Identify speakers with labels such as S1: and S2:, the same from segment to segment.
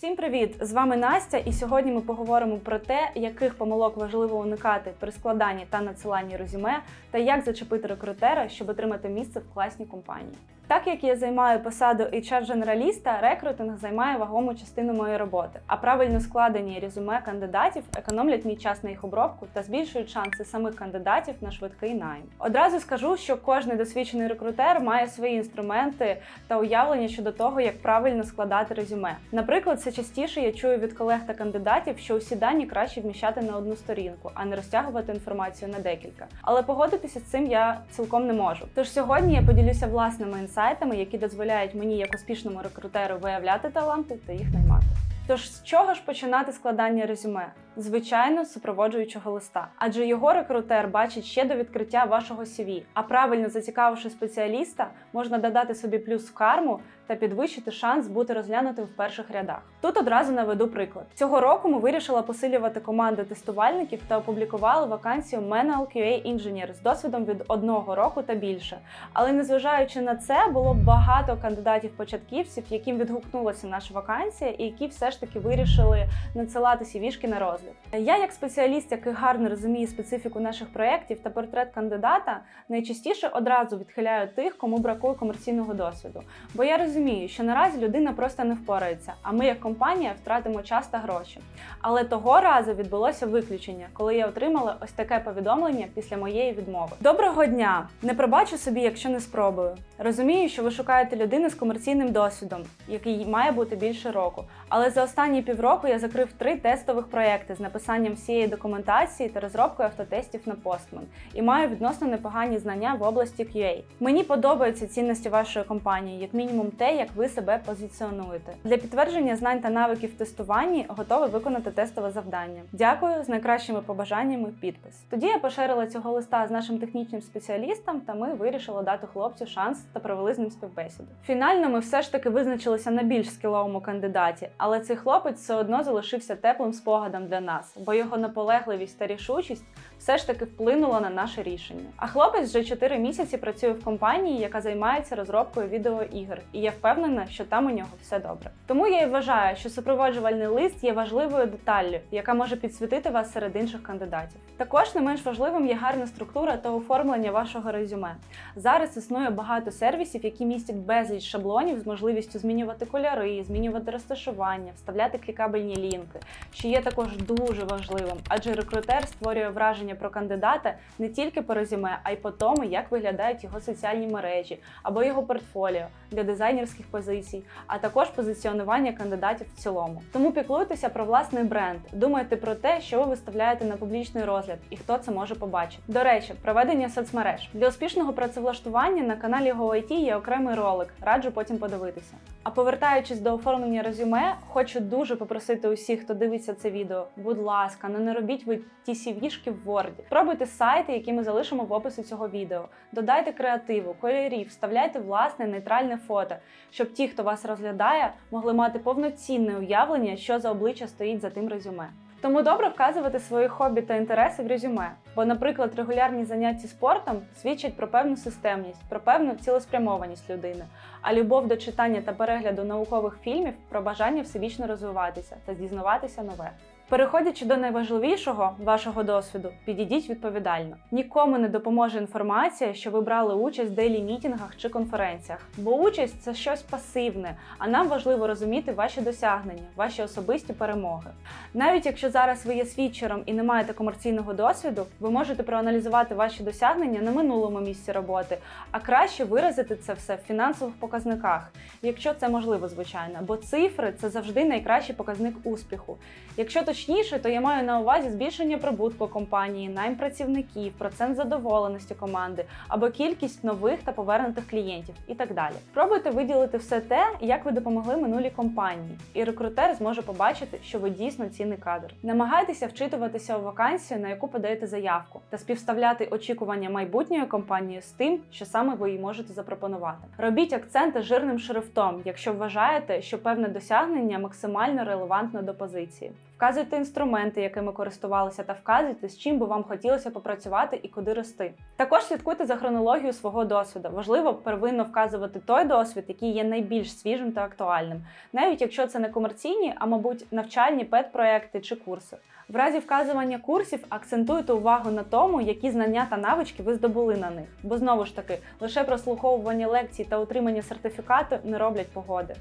S1: Всім привіт! З вами Настя, і сьогодні ми поговоримо про те, яких помилок важливо уникати при складанні та надсиланні резюме, та як зачепити рекрутера, щоб отримати місце в класній компанії. Так як я займаю посаду HR-женераліста, рекрутинг займає вагому частину моєї роботи, а правильно складені резюме кандидатів економлять мій час на їх обробку та збільшують шанси самих кандидатів на швидкий найм. Одразу скажу, що кожний досвідчений рекрутер має свої інструменти та уявлення щодо того, як правильно складати резюме. Наприклад, все частіше я чую від колег та кандидатів, що усі дані краще вміщати на одну сторінку, а не розтягувати інформацію на декілька. Але погодитися з цим я цілком не можу. Тож сьогодні я поділюся власними інсайтами, які дозволяють мені як успішному рекрутеру виявляти таланти та їх наймати. Тож з чого ж починати складання резюме? Звичайно, супроводжуючого листа, адже його рекрутер бачить ще до відкриття вашого CV, а правильно зацікавивши спеціаліста, можна додати собі плюс в карму та підвищити шанс бути розглянутим в перших рядах. Тут одразу наведу приклад. Цього року ми вирішили посилювати команди тестувальників та опублікували вакансію Manual QA Engineer з досвідом від одного року та більше. Але незважаючи на це, було багато кандидатів-початківців, яким відгукнулася наша вакансія, і які все ж таки вирішили надсилати CV-шки на розгляд. Я, як спеціаліст, який гарно розуміє специфіку наших проєктів та портрет кандидата, найчастіше одразу відхиляю тих, кому бракує комерційного досвіду. Бо я розумію, що наразі людина просто не впорається, а ми, як компанія, втратимо час та гроші. Але того разу відбулося виключення, коли я отримала ось таке повідомлення після моєї відмови. Доброго дня! Не пробачу собі, якщо не спробую. Розумію, що ви шукаєте людину з комерційним досвідом, який має бути більше року. Але за останні півроку я закрив три тестових проекти з написанням всієї документації та розробкою автотестів на Postman і маю відносно непогані знання в області QA. Мені подобаються цінності вашої компанії, як мінімум те, як ви себе позиціонуєте. Для підтвердження знань та навиків тестуванні готовий виконати тестове завдання. Дякую з найкращими побажаннями. Підпис. Тоді я поширила цього листа з нашим технічним спеціалістом, та ми вирішили дати хлопцю шанс та провели з ним співбесіду. Фінально ми все ж таки визначилися на більш скіловому кандидаті, але цей хлопець все одно залишився теплим спогадом для нас, бо його наполегливість та рішучість все ж таки вплинула на наше рішення. А хлопець вже 4 місяці працює в компанії, яка займається розробкою відеоігр, і я впевнена, що там у нього все добре. Тому я і вважаю, що супроводжувальний лист є важливою деталлю, яка може підсвітити вас серед інших кандидатів. Також не менш важливим є гарна структура та оформлення вашого резюме. Зараз існує багато сервісів, які містять безліч шаблонів з можливістю змінювати кольори, змінювати розташування, вставляти клікабельні лінки, що є також дуже важливим, адже рекрутер створює враження про кандидата не тільки по резюме, а й по тому, як виглядають його соціальні мережі або його портфоліо для дизайнерських позицій, а також позиціонування кандидатів в цілому. Тому піклуйтеся про власний бренд, думайте про те, що ви виставляєте на публічний розгляд і хто це може побачити. До речі, проведення соцмереж для успішного працевлаштування на каналі GoIT є окремий ролик, раджу потім подивитися. А повертаючись до оформлення резюме, хочу дуже попросити усіх, хто дивиться це відео, будь ласка, ну не робіть ви ті сівішки в Word. Пробуйте сайти, які ми залишимо в описі цього відео. Додайте креативу, кольорів, вставляйте власне нейтральне фото, щоб ті, хто вас розглядає, могли мати повноцінне уявлення, що за обличчя стоїть за тим резюме. Тому добре вказувати свої хобі та інтереси в резюме, бо, наприклад, регулярні заняття спортом свідчать про певну системність, про певну цілеспрямованість людини, а любов до читання та перегляду наукових фільмів про бажання всебічно розвиватися та дізнаватися нове. Переходячи до найважливішого вашого досвіду, підійдіть відповідально. Нікому не допоможе інформація, що ви брали участь в дейлі мітінгах чи конференціях, бо участь це щось пасивне, а нам важливо розуміти ваші досягнення, ваші особисті перемоги. Навіть якщо зараз ви є свідчером і не маєте комерційного досвіду, ви можете проаналізувати ваші досягнення на минулому місці роботи, а краще виразити це все в фінансових показниках, якщо це можливо, звичайно, бо цифри це завжди найкращий показник успіху. Якщо точніше, то я маю на увазі збільшення прибутку компанії, найм працівників, процент задоволеності команди або кількість нових та повернутих клієнтів і так далі. Пробуйте виділити все те, як ви допомогли минулій компанії, і рекрутер зможе побачити, що ви дійсно цінний кадр. Намагайтеся вчитуватися у вакансію, на яку подаєте заявку, та співставляти очікування майбутньої компанії з тим, що саме ви їй можете запропонувати. Робіть акценти жирним шрифтом, якщо вважаєте, що певне досягнення максимально релевантно до позиції. Вказуйте інструменти, якими користувалися, та вказуйте, з чим би вам хотілося попрацювати і куди рости. Також слідкуйте за хронологією свого досвіду. Важливо первинно вказувати той досвід, який є найбільш свіжим та актуальним, навіть якщо це не комерційні, а мабуть навчальні педпроекти чи курси. В разі вказування курсів акцентуйте увагу на тому, які знання та навички ви здобули на них, бо знову ж таки лише прослуховування лекцій та отримання сертифікату не роблять погоди.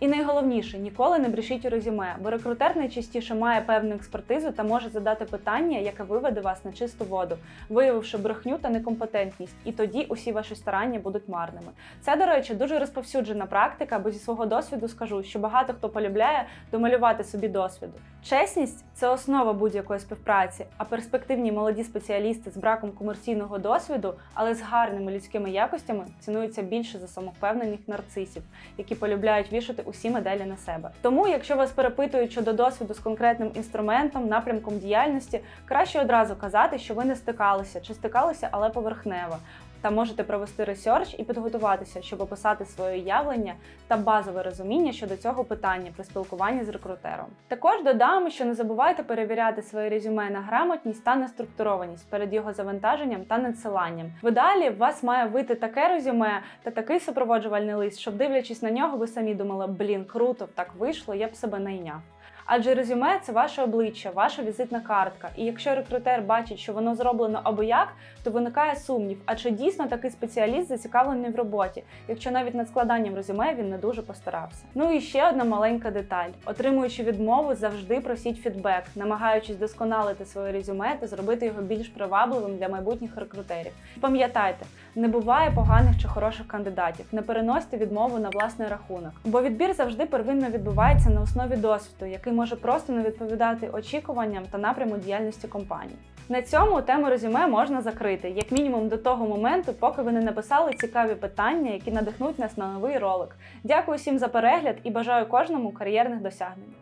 S1: І найголовніше, ніколи не брешіть у резюме, бо рекрутер найчастіше має певну експертизу та може задати питання, яке виведе вас на чисту воду, виявивши брехню та некомпетентність, і тоді усі ваші старання будуть марними. Це, до речі, дуже розповсюджена практика, бо зі свого досвіду скажу, що багато хто полюбляє домалювати собі досвіду. Чесність це основа будь-якої співпраці, а перспективні молоді спеціалісти з браком комерційного досвіду, але з гарними людськими якостями цінуються більше за самовпевнених нарцисів, які полюбляють вішати усі медалі на себе. Тому, якщо вас перепитують щодо досвіду з конкретним інструментом, напрямком діяльності, краще одразу казати, що ви не стикалися чи стикалися, але поверхнево. Та можете провести ресерч і підготуватися, щоб описати своє явлення та базове розуміння щодо цього питання при спілкуванні з рекрутером. Також додам, що не забувайте перевіряти своє резюме на грамотність та на структурованість перед його завантаженням та надсиланням. В ідеалі у вас має вийти таке резюме та такий супроводжувальний лист, щоб дивлячись на нього, ви самі думали, блін, круто, так вийшло, я б себе найняв. Адже резюме це ваше обличчя, ваша візитна картка. І якщо рекрутер бачить, що воно зроблено або як, то виникає сумнів, а чи дійсно такий спеціаліст зацікавлений в роботі, якщо навіть над складанням резюме він не дуже постарався. Ну і ще одна маленька деталь: отримуючи відмову, завжди просіть фідбек, намагаючись досконалити своє резюме та зробити його більш привабливим для майбутніх рекрутерів. Пам'ятайте, не буває поганих чи хороших кандидатів. Не переносьте відмову на власний рахунок, бо відбір завжди первинно відбувається на основі досвіду, який може просто не відповідати очікуванням та напряму діяльності компанії. На цьому тему резюме можна закрити, як мінімум до того моменту, поки ви не написали цікаві питання, які надихнуть нас на новий ролик. Дякую всім за перегляд і бажаю кожному кар'єрних досягнень.